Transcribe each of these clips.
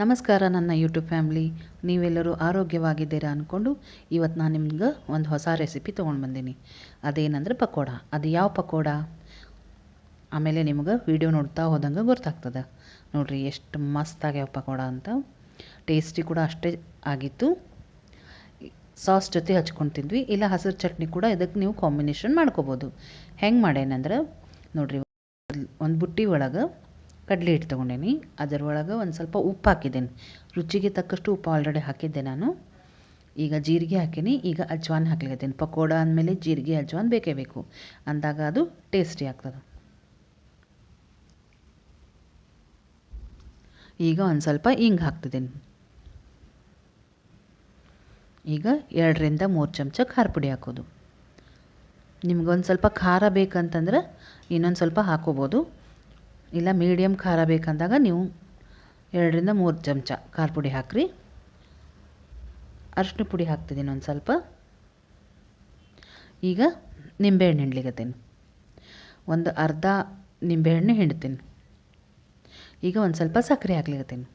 ನಮಸ್ಕಾರ ನನ್ನ YouTube family ನೀವೆಲ್ಲರೂ ಆರೋಗ್ಯವಾಗಿದ್ದೀರಾ ಅಂದ್ಕೊಂಡು ಇವತ್ತು ನಾನು ನಿಮ್ಗೆ ಒಂದು ಹೊಸ ರೆಸಿಪಿ ತೊಗೊಂಡು ಬಂದೀನಿ. ಅದೇನಂದ್ರೆ ಪಕೋಡ. ಅದು ಯಾವ ಪಕೋಡ? ಆಮೇಲೆ ನಿಮ್ಗೆ ವಿಡಿಯೋ ನೋಡ್ತಾ ಹೋದಂಗೆ ಗೊತ್ತಾಗ್ತದೆ. ನೋಡಿರಿ, ಎಷ್ಟು ಮಸ್ತ್ ಆಗ್ಯಾವ ಪಕೋಡ ಅಂತ. ಟೇಸ್ಟಿ ಕೂಡ ಅಷ್ಟೇ ಆಗಿತ್ತು. ಸಾಸ್ ಜೊತೆ ಹಚ್ಕೊಂಡು ತಿಂದ್ವಿ. ಇಲ್ಲ, ಹಸಿರು ಚಟ್ನಿ ಕೂಡ ಇದಕ್ಕೆ ನೀವು ಕಾಂಬಿನೇಷನ್ ಮಾಡ್ಕೋಬೋದು. ಹೆಂಗೆ ಮಾಡೇನಂದ್ರೆ, ನೋಡಿರಿ, ಒಂದು ಬುಟ್ಟಿ ಒಳಗೆ ಕಡಲೆ ಹಿಟ್ಟು ತೊಗೊಂಡೇನಿ. ಅದರೊಳಗೆ ಒಂದು ಸ್ವಲ್ಪ ಉಪ್ಪು ಹಾಕಿದ್ದೇನೆ. ರುಚಿಗೆ ತಕ್ಕಷ್ಟು ಉಪ್ಪು ಆಲ್ರೆಡಿ ಹಾಕಿದ್ದೆ ನಾನು. ಈಗ ಜೀರಿಗೆ ಹಾಕೀನಿ. ಈಗ ಅಜ್ವಾನ್ ಹಾಕ್ಲಿಕ್ಕತ್ತೇನೆ ಪಕೋಡ ಅಂದಮೇಲೆ ಜೀರಿಗೆ, ಅಜ್ವಾನ್ ಬೇಕೇ ಬೇಕು. ಅಂದಾಗ ಅದು ಟೇಸ್ಟಿ ಆಗ್ತದೆ. ಈಗ ಒಂದು ಸ್ವಲ್ಪ ಹಿಂಗೆ ಹಾಕ್ತಿದ್ದೇನೆ. ಈಗ ಎರಡರಿಂದ ಮೂರು ಚಮಚ ಖಾರ ಪುಡಿ ಹಾಕೋದು. ನಿಮ್ಗೊಂದು ಸ್ವಲ್ಪ ಖಾರ ಬೇಕಂತಂದ್ರೆ ಇನ್ನೊಂದು ಸ್ವಲ್ಪ ಹಾಕೋಬೋದು. ಇಲ್ಲ ಮೀಡಿಯಮ್ ಖಾರ ಬೇಕಂದಾಗ ನೀವು ಎರಡರಿಂದ ಮೂರು ಚಮಚ ಖಾರ ಪುಡಿ ಹಾಕ್ರಿ. ಅರಿಶಿನ ಪುಡಿ ಹಾಕ್ತಿದ್ದೀನಿ ಒಂದು ಸ್ವಲ್ಪ. ಈಗ ನಿಂಬೆಹಣ್ಣು ಹಿಂಡ್ಲಿಗತ್ತೀನಿ ಒಂದು ಅರ್ಧ ನಿಂಬೆಹಣ್ಣು ಹಿಂಡ್ತೀನಿ. ಈಗ ಒಂದು ಸ್ವಲ್ಪ ಸಕ್ಕರೆ ಹಾಕ್ಲಿಗತ್ತೀನಿ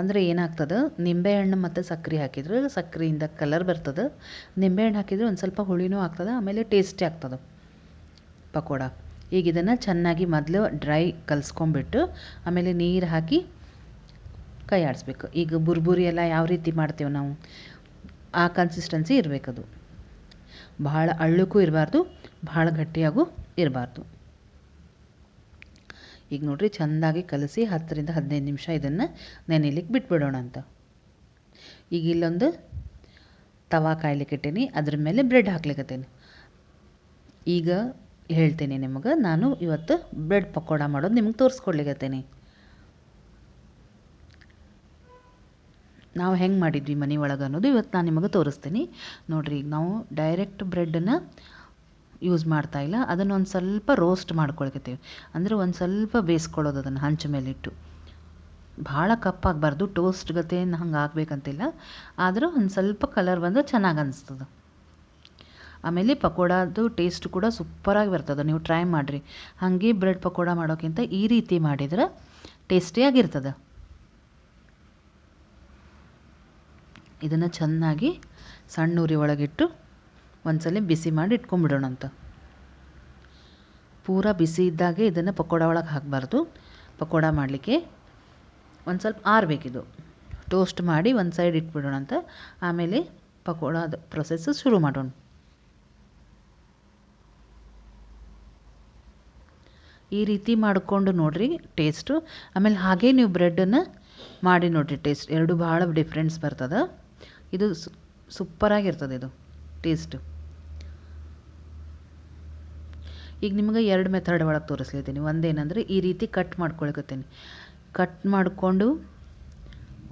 ಅಂದರೆ ಏನಾಗ್ತದೆ? ನಿಂಬೆಹಣ್ಣು ಮತ್ತು ಸಕ್ಕರೆ ಹಾಕಿದ್ರೆ ಸಕ್ಕರೆಯಿಂದ ಕಲರ್ ಬರ್ತದೆ. ನಿಂಬೆಹಣ್ಣು ಹಾಕಿದರೆ ಒಂದು ಸ್ವಲ್ಪ ಹುಳಿನೂ ಆಗ್ತದೆ, ಆಮೇಲೆ ಟೇಸ್ಟಿ ಆಗ್ತದೆ ಪಕೋಡ. ಈಗ ಇದನ್ನು ಚೆನ್ನಾಗಿ ಮೊದಲು ಡ್ರೈ ಕಲಿಸ್ಕೊಂಬಿಟ್ಟು ಆಮೇಲೆ ನೀರು ಹಾಕಿ ಕೈ ಆಡಿಸ್ಬೇಕು. ಈಗ ಬುರ್ಬುರಿ ಎಲ್ಲ ಯಾವ ರೀತಿ ಮಾಡ್ತೇವೆ ನಾವು? ಆ ಕನ್ಸಿಸ್ಟೆನ್ಸಿ ಇರಬೇಕದು ಭಾಳ ಅಳ್ಳಕ್ಕೂ ಇರಬಾರ್ದು, ಭಾಳ ಗಟ್ಟಿಯಾಗೂ ಇರಬಾರ್ದು. ಈಗ ನೋಡಿರಿ ಚೆಂದಾಗಿ ಕಲಸಿ ಹತ್ತರಿಂದ ಹದಿನೈದು ನಿಮಿಷ ಇದನ್ನು ನೆನೆಲಿಕ್ಕೆ ಬಿಟ್ಬಿಡೋಣ ಅಂತ. ಈಗ ಇಲ್ಲೊಂದು ತವಾ ಕಾಯ್ಲಿಕ್ಕೆ ಇಟ್ಟೀನಿ, ಅದ್ರ ಮೇಲೆ ಬ್ರೆಡ್ ಹಾಕ್ಲಿಕ್ಕತ್ತೇನೆ ಈಗ ಹೇಳ್ತೀನಿ ನಿಮಗೆ. ನಾನು ಇವತ್ತು ಬ್ರೆಡ್ ಪಕೋಡ ಮಾಡೋದು ನಿಮ್ಗೆ ತೋರಿಸ್ಕೊಡ್ಲಿಕ್ಕತ್ತೇನೆ ನಾವು ಹೆಂಗೆ ಮಾಡಿದ್ವಿ ಮನೆ ಒಳಗೆ ಅನ್ನೋದು ಇವತ್ತು ನಾನು ನಿಮಗೆ ತೋರಿಸ್ತೀನಿ. ನೋಡಿರಿ ಈಗ ನಾವು ಡೈರೆಕ್ಟ್ ಬ್ರೆಡ್ಡನ್ನು ಯೂಸ್ ಮಾಡ್ತಾ ಇಲ್ಲ. ಅದನ್ನು ಒಂದು ಸ್ವಲ್ಪ ರೋಸ್ಟ್ ಮಾಡ್ಕೊಳ್ಕತ್ತೀವಿ. ಅಂದರೆ ಒಂದು ಸ್ವಲ್ಪ ಬೇಯಿಸ್ಕೊಳ್ಳೋದು ಅದನ್ನು ಹಂಚ ಮೇಲಿಟ್ಟು ಭಾಳ ಕಪ್ಪಾಗಬಾರ್ದು ಟೋಸ್ಟ್ ಗತೆ ಹಂಗೆ ಆಗಬೇಕಂತಿಲ್ಲ ಆದರೂ ಒಂದು ಸ್ವಲ್ಪ ಕಲರ್ ಬಂದರೆ ಚೆನ್ನಾಗಿ ಅನಿಸ್ತದೆ. ಆಮೇಲೆ ಪಕೋಡಾದು ಟೇಸ್ಟ್ ಕೂಡ ಸೂಪರಾಗಿ ಬರ್ತದೆ. ನೀವು ಟ್ರೈ ಮಾಡಿರಿ. ಹಾಗೆ ಬ್ರೆಡ್ ಪಕೋಡ ಮಾಡೋಕ್ಕಿಂತ ಈ ರೀತಿ ಮಾಡಿದ್ರೆ ಟೇಸ್ಟಿಯಾಗಿರ್ತದೆ ಇದನ್ನು ಚೆನ್ನಾಗಿ ಸಣ್ಣ ಉರಿ ಒಳಗಿಟ್ಟು ಒಂದ್ಸಲ ಬಿಸಿ ಮಾಡಿ ಇಟ್ಕೊಂಬಿಡೋಣ ಅಂತ. ಪೂರ ಬಿಸಿ ಇದ್ದಾಗೆ ಇದನ್ನು ಪಕೋಡ ಒಳಗೆ ಹಾಕಬಾರ್ದು. ಪಕೋಡ ಮಾಡಲಿಕ್ಕೆ ಒಂದು ಸ್ವಲ್ಪ ಆರಬೇಕಿದು ಟೋಸ್ಟ್ ಮಾಡಿ ಒಂದು ಸೈಡ್ ಇಟ್ಬಿಡೋಣ ಅಂತ. ಆಮೇಲೆ ಪಕೋಡದ ಪ್ರೊಸೆಸ್ಸು ಶುರು ಮಾಡೋಣ. ಈ ರೀತಿ ಮಾಡಿಕೊಂಡು ನೋಡಿರಿ ಟೇಸ್ಟು ಆಮೇಲೆ ಹಾಗೆ ನೀವು ಬ್ರೆಡ್ಡನ್ನು ಮಾಡಿ ನೋಡಿರಿ ಟೇಸ್ಟ್ ಎರಡು ಭಾಳ ಡಿಫ್ರೆನ್ಸ್ ಬರ್ತದೆ. ಇದು ಸೂಪರಾಗಿರ್ತದೆ ಇದು ಟೇಸ್ಟು ಈಗ ನಿಮಗೆ ಎರಡು ಮೆಥಡ್ ಒಳಗೆ ತೋರಿಸ್ಲಿದ್ದೀನಿ. ಒಂದೇನಂದರೆ ಈ ರೀತಿ ಕಟ್ ಮಾಡ್ಕೊಳ್ಕೊತೀನಿ ಕಟ್ ಮಾಡಿಕೊಂಡು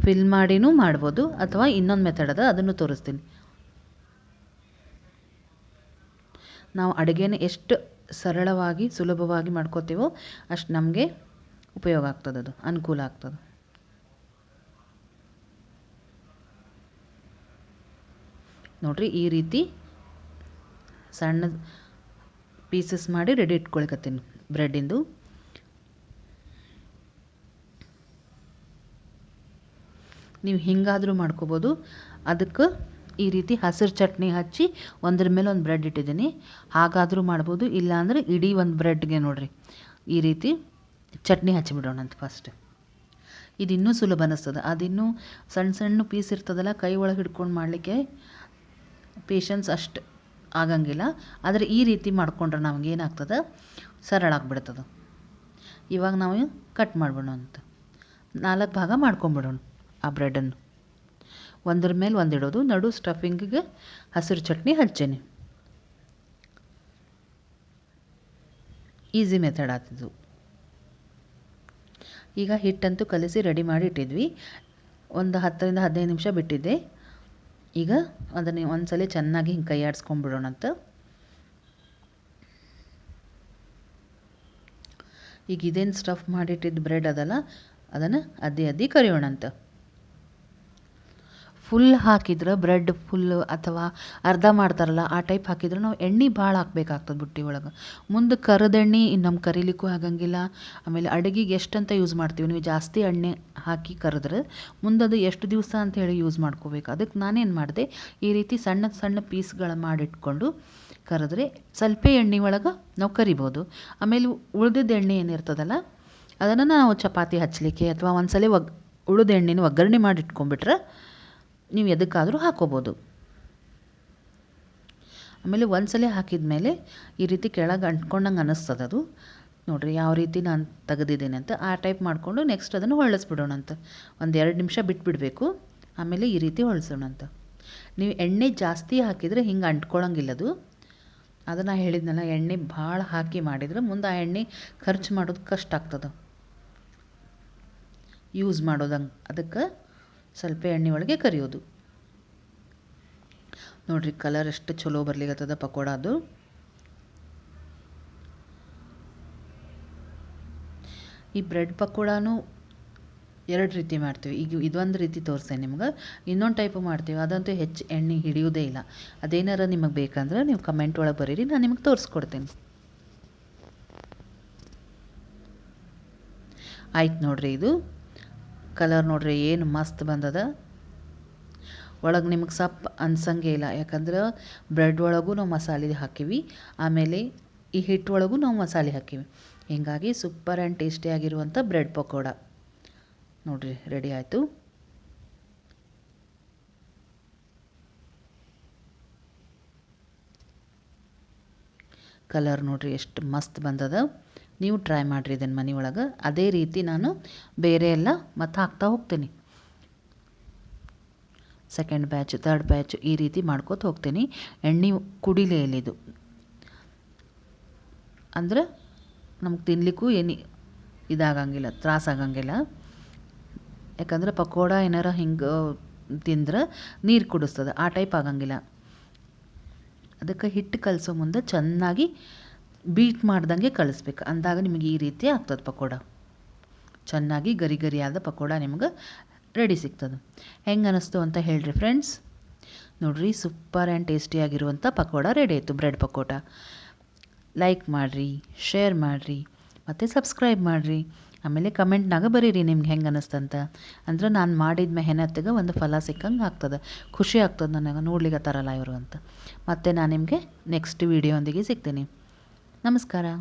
ಫಿಲ್ ಮಾಡಿನೂ ಮಾಡ್ಬೋದು. ಅಥವಾ ಇನ್ನೊಂದು ಮೆಥಡ್ ಅದ, ಅದನ್ನು ತೋರಿಸ್ತೀನಿ. ನಾವು ಅಡುಗೆನ ಎಷ್ಟು ಸರಳವಾಗಿ, ಸುಲಭವಾಗಿ ಮಾಡ್ಕೋತೀವೋ ಅಷ್ಟು ನಮಗೆ ಉಪಯೋಗ ಆಗ್ತದದು ಅನುಕೂಲ ಆಗ್ತದೆ. ನೋಡಿರಿ, ಈ ರೀತಿ ಸಣ್ಣ ಪೀಸಸ್ ಮಾಡಿ ರೆಡಿ ಇಟ್ಕೊಳ್ಕತ್ತೀನಿ ಬ್ರೆಡ್ಡಿಂದು. ನೀವು ಹಿಂಗಾದರೂ ಮಾಡ್ಕೋಬೋದು. ಅದಕ್ಕೆ ಈ ರೀತಿ ಹಸಿರು ಚಟ್ನಿ ಹಚ್ಚಿ ಒಂದ್ರ ಮೇಲೆ ಒಂದು ಬ್ರೆಡ್ ಇಟ್ಟಿದ್ದೀನಿ. ಹಾಗಾದರೂ ಮಾಡ್ಬೋದು, ಇಲ್ಲಾಂದರೆ ಇಡೀ ಒಂದು ಬ್ರೆಡ್ಗೆ ನೋಡಿರಿ. ಈ ರೀತಿ ಚಟ್ನಿ ಹಚ್ಚಿಬಿಡೋಣಂತ ಫಸ್ಟ್ ಇದು ಇನ್ನೂ ಸುಲಭ ಅನ್ನಿಸ್ತದೆ ಅದಿನ್ನೂ ಸಣ್ಣ ಸಣ್ಣ ಪೀಸ್ ಇರ್ತದಲ್ಲ, ಕೈ ಒಳಗೆ ಹಿಡ್ಕೊಂಡು ಮಾಡಲಿಕ್ಕೆ ಪೇಷನ್ಸ್ ಅಷ್ಟು ಆಗಂಗಿಲ್ಲ. ಆದರೆ ಈ ರೀತಿ ಮಾಡ್ಕೊಂಡ್ರೆ ನಮಗೆ ಏನಾಗ್ತದೆ? ಸರಳ ಆಗಿಬಿಡ್ತದೆ. ಇವಾಗ ನಾವು ಕಟ್ ಮಾಡ್ಬಿಡೋಣ ಅಂತ. ನಾಲ್ಕು ಭಾಗ ಮಾಡ್ಕೊಂಬಿಡೋಣ ಆ ಬ್ರೆಡನ್ನು ಒಂದ್ರ ಮೇಲೆ ಒಂದಿಡೋದು, ನಡು ಸ್ಟಫಿಂಗಿಗೆ ಹಸಿರು ಚಟ್ನಿ ಹಚ್ಚೇನಿ. ಈಸಿ ಮೆಥಡ್ ಆಗ್ತಿದ್ದು ಈಗ ಹಿಟ್ಟಂತೂ ಕಲಿಸಿ ರೆಡಿ ಮಾಡಿ ಇಟ್ಟಿದ್ವಿ. ಒಂದು ಹತ್ತರಿಂದ ಹದಿನೈದು ನಿಮಿಷ ಬಿಟ್ಟಿದ್ದೆ. ಈಗ ಅದನ್ನು ಒಂದ್ಸಲ ಚೆನ್ನಾಗಿ ಹಿಂಗೆ ಕೈ ಆಡಿಸ್ಕೊಂಡ್ಬಿಡೋಣ ಅಂತ. ಈಗ ಇದೇನು ಸ್ಟಫ್ ಮಾಡಿಟ್ಟಿದ್ದು ಬ್ರೆಡ್ ಅದಲ್ಲ, ಅದನ್ನು ಅದ್ದಿ ಅದ್ದಿ ಕರಿಯೋಣ ಅಂತ. ಫುಲ್ ಹಾಕಿದ್ರೆ ಬ್ರೆಡ್ ಫುಲ್ ಅಥವಾ ಅರ್ಧ ಮಾಡ್ತಾರಲ್ಲ, ಆ ಟೈಪ್ ಹಾಕಿದ್ರೆ ನಾವು ಎಣ್ಣೆ ಭಾಳ ಹಾಕ್ಬೇಕಾಗ್ತದೆ ಬುಟ್ಟಿ ಒಳಗೆ. ಮುಂದೆ ಕರದ ಎಣ್ಣೆ ಇನ್ನು ನಮ್ಮ ಕರಿಲಿಕ್ಕೂ ಆಗಂಗಿಲ್ಲ ಆಮೇಲೆ ಅಡುಗೆಗೆ ಎಷ್ಟಂತ ಯೂಸ್ ಮಾಡ್ತೀವಿ? ನೀವು ಜಾಸ್ತಿ ಎಣ್ಣೆ ಹಾಕಿ ಕರೆದ್ರೆ ಮುಂದೆ ಅದು ಎಷ್ಟು ದಿವಸ ಅಂತ ಹೇಳಿ ಯೂಸ್ ಮಾಡ್ಕೋಬೇಕು. ಅದಕ್ಕೆ ನಾನೇನು ಮಾಡಿದೆ, ಈ ರೀತಿ ಸಣ್ಣ ಸಣ್ಣ ಪೀಸ್ಗಳ ಮಾಡಿಟ್ಕೊಂಡು ಕರೆದ್ರೆ ಸ್ವಲ್ಪ ಎಣ್ಣೆ ಒಳಗೆ ನಾವು ಕರಿಬೋದು. ಆಮೇಲೆ ಉಳಿದಿದ್ದ ಎಣ್ಣೆ ಏನಿರ್ತದಲ್ಲ, ಅದನ್ನು ನಾವು ಚಪಾತಿ ಹಚ್ಚಲಿಕ್ಕೆ ಅಥವಾ ಒಂದ್ಸಲ ಒಗ್, ಉಳಿದ ಎಣ್ಣೆನ ಒಗ್ಗರಣೆ ಮಾಡಿ ಇಟ್ಕೊಂಡ್ಬಿಟ್ರೆ ನೀವು ಎದಕ್ಕಾದರೂ ಹಾಕೋಬೋದು. ಆಮೇಲೆ ಒಂದ್ಸಲ ಹಾಕಿದ ಮೇಲೆ ಈ ರೀತಿ ಕೆಳಗೆ ಅಂಟ್ಕೊಂಡಂಗೆ ಅನ್ನಿಸ್ತದೆ ಅದು. ನೋಡಿರಿ ಯಾವ ರೀತಿ ನಾನು ತೆಗೆದಿದ್ದೀನಿ ಅಂತ ಆ ಟೈಪ್ ಮಾಡಿಕೊಂಡು ನೆಕ್ಸ್ಟ್ ಅದನ್ನು ಹೊಳಸ್ಬಿಡೋಣ ಅಂತ ಒಂದು ಎರಡು ನಿಮಿಷ ಬಿಟ್ಬಿಡಬೇಕು. ಆಮೇಲೆ ಈ ರೀತಿ ಹೊಳ್ಸೋಣ ಅಂತ ನೀವು ಎಣ್ಣೆ ಜಾಸ್ತಿ ಹಾಕಿದರೆ ಹಿಂಗೆ ಅಂಟ್ಕೊಳ್ಳೋಂಗಿಲ್ಲ ಅದು. ಅದನ್ನು ಹೇಳಿದ್ನಲ್ಲ, ಎಣ್ಣೆ ಭಾಳ ಹಾಕಿ ಮಾಡಿದರೆ ಮುಂದೆ ಆ ಎಣ್ಣೆ ಖರ್ಚು ಮಾಡೋದು ಕಷ್ಟ ಆಗ್ತದೆ. ಯೂಸ್ ಮಾಡೋದಂಗೆ. ಅದಕ್ಕೆ ಸ್ವಲ್ಪ ಎಣ್ಣೆ ಒಳಗೆ ಕರಿಯೋದು. ನೋಡಿರಿ ಕಲರ್ ಎಷ್ಟು ಚಲೋ ಬರ್ಲಿಕ್ಕತ್ತದ ಪಕೋಡ ಅದು. ಈ ಬ್ರೆಡ್ ಪಕೋಡಾನು ಎರಡು ರೀತಿ ಮಾಡ್ತೀವಿ. ಈಗ ಇದೊಂದು ರೀತಿ ತೋರಿಸ್ತೇನೆ ನಿಮ್ಗೆ. ಇನ್ನೊಂದು ಟೈಪು ಮಾಡ್ತೀವಿ. ಅದಂತೂ ಹೆಚ್ಚು ಎಣ್ಣೆ ಹಿಡಿಯೋದೇ ಇಲ್ಲ. ಅದೇನಾರ ನಿಮಗೆ ಬೇಕಂದ್ರೆ ನೀವು ಕಮೆಂಟ್ ಒಳಗೆ ಬರೀರಿ. ನಾನು ನಿಮಗೆ ತೋರಿಸ್ಕೊಡ್ತೀನಿ. ಆಯ್ತು ನೋಡ್ರಿ ಇದು. ಕಲರ್ ನೋಡ್ರಿ, ಏನು ಮಸ್ತ್ ಬಂದದ. ಒಳಗೆ ನಿಮಗೆ ಸಪ್ ಅನ್ಸಂಗೆ ಇಲ್ಲ, ಯಾಕಂದ್ರೆ ಬ್ರೆಡ್ ಒಳಗೂ ನಾವು ಮಸಾಲೆ ಹಾಕಿವಿ, ಆಮೇಲೆ ಈ ಹಿಟ್ಟು ಒಳಗೂ ನಾವು ಮಸಾಲೆ ಹಾಕಿವಿ. ಹೀಗಾಗಿ ಸೂಪರ್ ಆ್ಯಂಡ್ ಟೇಸ್ಟಿಯಾಗಿರುವಂಥ ಬ್ರೆಡ್ ಪಕೋಡ. ನೋಡಿರಿ ರೆಡಿ ಆಯಿತು. ಕಲರ್ ನೋಡ್ರಿ, ಎಷ್ಟು ಮಸ್ತ್ ಬಂದದ. ನೀವು ಟ್ರೈ ಮಾಡಿರಿ ಇದನ್ನು ಮನೆ ಒಳಗೆ. ಅದೇ ರೀತಿ ನಾನು ಬೇರೆ ಎಲ್ಲ ಮತ್ತು ಹಾಕ್ತಾ ಹೋಗ್ತೀನಿ. ಸೆಕೆಂಡ್ ಬ್ಯಾಚ್ ಥರ್ಡ್ ಬ್ಯಾಚ್ ಈ ರೀತಿ ಮಾಡ್ಕೋತ ಹೋಗ್ತೀನಿ. ಎಣ್ಣೆ ಕುಡಿಲೇ ಇಲ್ಲಿದು ಅಂದರೆ ನಮ್ಗೆ ತಿನ್ನಲಿಕ್ಕೂ ಏನು ಇದಾಗಂಗಿಲ್ಲ ತ್ರಾಸಾಗಂಗಿಲ್ಲ ಯಾಕಂದ್ರೆ ಪಕೋಡ ಏನಾರ ಹಿಂಗೆ ತಿಂದ್ರೆ ನೀರು ಕುಡಿಸ್ತದೆ, ಆ ಟೈಪ್ ಆಗಂಗಿಲ್ಲ. ಅದಕ್ಕೆ ಹಿಟ್ಟು ಕಲಸೋ ಮುಂದೆ ಚೆನ್ನಾಗಿ ಬೀಟ್ ಮಾಡ್ದಂಗೆ ಕಳಿಸ್ಬೇಕು. ಅಂದಾಗ ನಿಮಗೆ ಈ ರೀತಿ ಆಗ್ತದೆ ಪಕೋಡ. ಚೆನ್ನಾಗಿ ಗರಿ ಗರಿಯಾದ ಪಕೋಡ ನಿಮ್ಗೆ ರೆಡಿ ಸಿಗ್ತದೆ. ಹೆಂಗೆ ಅನ್ನಿಸ್ತು ಅಂತ ಹೇಳ್ರಿ ಫ್ರೆಂಡ್ಸ್ ನೋಡಿರಿ ಸೂಪರ್ ಆ್ಯಂಡ್ ಟೇಸ್ಟಿಯಾಗಿರುವಂಥ ಪಕೋಡ ರೆಡಿ ಆಯಿತು ಬ್ರೆಡ್ ಪಕೋಡ. ಲೈಕ್ ಮಾಡಿರಿ ಶೇರ್ ಮಾಡಿರಿ, ಮತ್ತು ಸಬ್ಸ್ಕ್ರೈಬ್ ಮಾಡಿರಿ. ಆಮೇಲೆ ಕಮೆಂಟ್ನಾಗ ಬರೀರಿ ನಿಮ್ಗೆ ಹೆಂಗೆ ಅನ್ನಿಸ್ತಂತ ಅಂದ್ರೆ ನಾನು ಮಾಡಿದ ಮೆಹನತ್ತಿಗೆ ಒಂದು ಫಲ ಸಿಕ್ಕಂಗೆ ಆಗ್ತದೆ. ಖುಷಿ ಆಗ್ತದೆ ನನಗೆ ನೋಡ್ಲಿಕ್ಕೆ ತರಲ್ಲ ಇವರು ಅಂತ. ಮತ್ತು ನಾನು ನಿಮಗೆ ನೆಕ್ಸ್ಟ್ ವೀಡಿಯೋ ಒಂದಿಗೆ ಸಿಗ್ತೀನಿ. ನಮಸ್ಕಾರ.